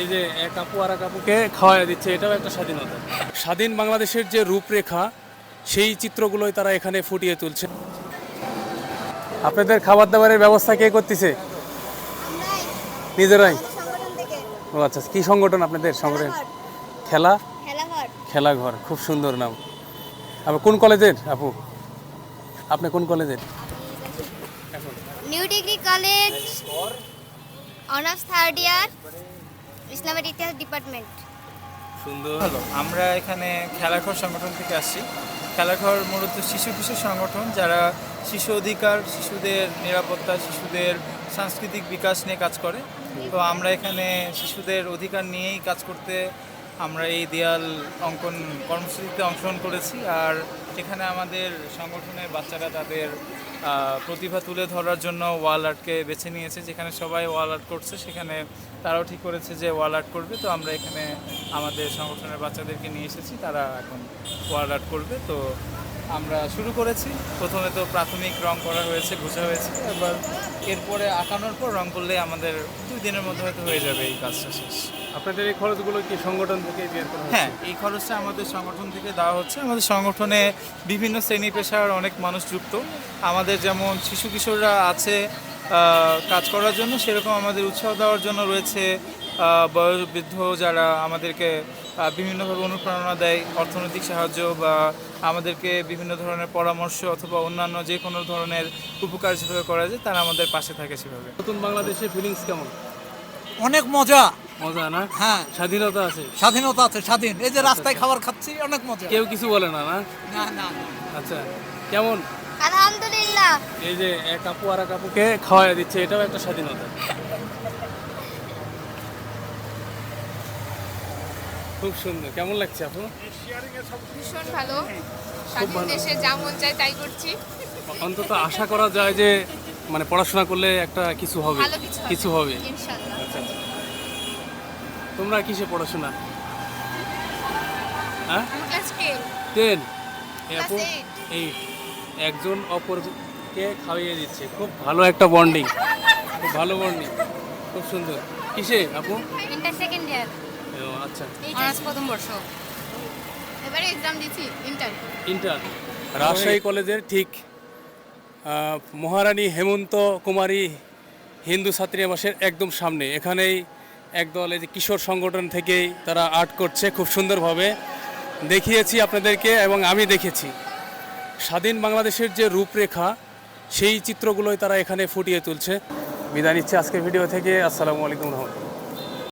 এই যে এক আপু আর এক আপুকে খাওয়াই দিচ্ছে, এটাও একটা স্বাধীনতা। স্বাধীন বাংলাদেশের যে রূপরেখা, সেই চিত্রগুলোই তারা এখানে ফুটিয়ে তুলছে। আপনাদের খাবার দাবারের ব্যবস্থা কে করতেছে? নিজেরাই? ও আচ্ছা কি সংগঠন আপনাদের? সংগঠন? খেলা? খেলাঘর, খুব সুন্দর নাম। আপনি কোন কলেজের আপু? আপনি কোন কলেজের? New degree college, honours third year. ইসলামের ইতিহাস ডিপার্টমেন্ট। সুন্দর। ভালো আমরা এখানে খেলাঘর সংগঠন থেকে আসছি। খেলাঘর মূলত শিশু কিশোর সংগঠন, যারা শিশু অধিকার, শিশুদের নিরাপত্তা, শিশুদের সাংস্কৃতিক বিকাশ নিয়ে কাজ করে। তো আমরা এখানে শিশুদের অধিকার নিয়েই কাজ করতে আমরা এই দেয়াল অঙ্কন কর্মসূচিতে অংশগ্রহণ করেছি। আর এখানে আমাদের সংগঠনের বাচ্চারা তাদের প্রতিভা তুলে ধরার জন্য ওয়াল আর্টকে বেছে নিয়েছে, যেখানে সবাই ওয়াল আর্ট করছে, সেখানে তারাও ঠিক করেছে যে ওয়াল আর্ট করবে। তো আমরা এখানে আমাদের সংগঠনের বাচ্চাদেরকে নিয়ে এসেছি, তারা এখন ওয়াল আর্ট করবে। তো আমরা শুরু করেছি। প্রথমে তো প্রাথমিক রং করা হয়েছে ঘুষা হয়েছে। এবার এরপরে আঁকানোর পর রং করলে আমাদের দুই দিনের মধ্যে হয়তো হয়ে যাবে এই কাজটা শেষ। আপনাদের এই খরচগুলো কি সংগঠন থেকে বের করা হ্যাঁ এই খরচটা আমাদের সংগঠন থেকে দেওয়া হচ্ছে। আমাদের সংগঠনে বিভিন্ন শ্রেণি পেশার অনেক মানুষ যুক্ত। আমাদের যেমন শিশু কিশোররা আছে কাজ করার জন্য সেরকম আমাদের উৎসাহ দেওয়ার জন্য রয়েছে বয়োবৃদ্ধ যারা আমাদেরকে বিভিন্নভাবে অনুপ্রেরণা দেয় অর্থনৈতিক সাহায্য বা আমাদেরকে বিভিন্ন ধরনের পরামর্শ অথবা অন্যান্য যে কোনো ধরনের উপকার যেভাবে করা যায় তারা আমাদের পাশে থাকে সেভাবে। নতুন বাংলাদেশের ফিলিংস কেমন? অনেক মজা। মজা না? হ্যাঁ। স্বাধীনতা আছে? স্বাধীনতা আছে স্বাধীন। এই যে রাস্তায় খাবার খাচ্ছি অনেক মজা। কেউ কিছু বলে না না? না না আচ্ছা কেমন? আলহামদুলিল্লাহ। এই যে এক আপু আর এক আপুকে খাওয়াই দিচ্ছে এটাও একটা স্বাধীনতা। খুব সুন্দর। কেমন লাগছে আপু? ভীষণ ভালো। স্বাধীন দেশে যা মন চায় তাই করছি। অন্তত আশা করা যায় যে মানে পড়াশোনা করলে একটা কিছু হবে। কিছু হবে। আচ্ছা আচ্ছা। তোমরা কিসে পড়াশোনা? হ্যাঁ? টেন আপু Class এই একজন অপরকে খাইয়ে দিচ্ছে। খুব ভালো একটা বন্ডিং খুব ভালো বন্ডিং খুব সুন্দর। কিসে আপু? ইন্টার সেকেন্ড ইয়ার আচ্ছা। অনার্স প্রথম বর্ষ। এবারে এক্সাম দিচ্ছি ইন্টার ইন্টার রাজশাহী কলেজের ঠিক মহারানী হেমন্ত কুমারী হিন্দু ছাত্রীনিবাসের একদম সামনে। এখানেই একদল এই যে কিশোর সংগঠন থেকেই তারা আর্ট করছে খুব সুন্দরভাবে। দেখিয়েছি আপনাদেরকে এবং আমি দেখেছি। স্বাধীন বাংলাদেশের যে রূপরেখা সেই চিত্রগুলোই তারা এখানে ফুটিয়ে তুলছে। বিদায় নিচ্ছে আজকের ভিডিও থেকে। আসসালামু আলাইকুম রহমতুল্লাহ।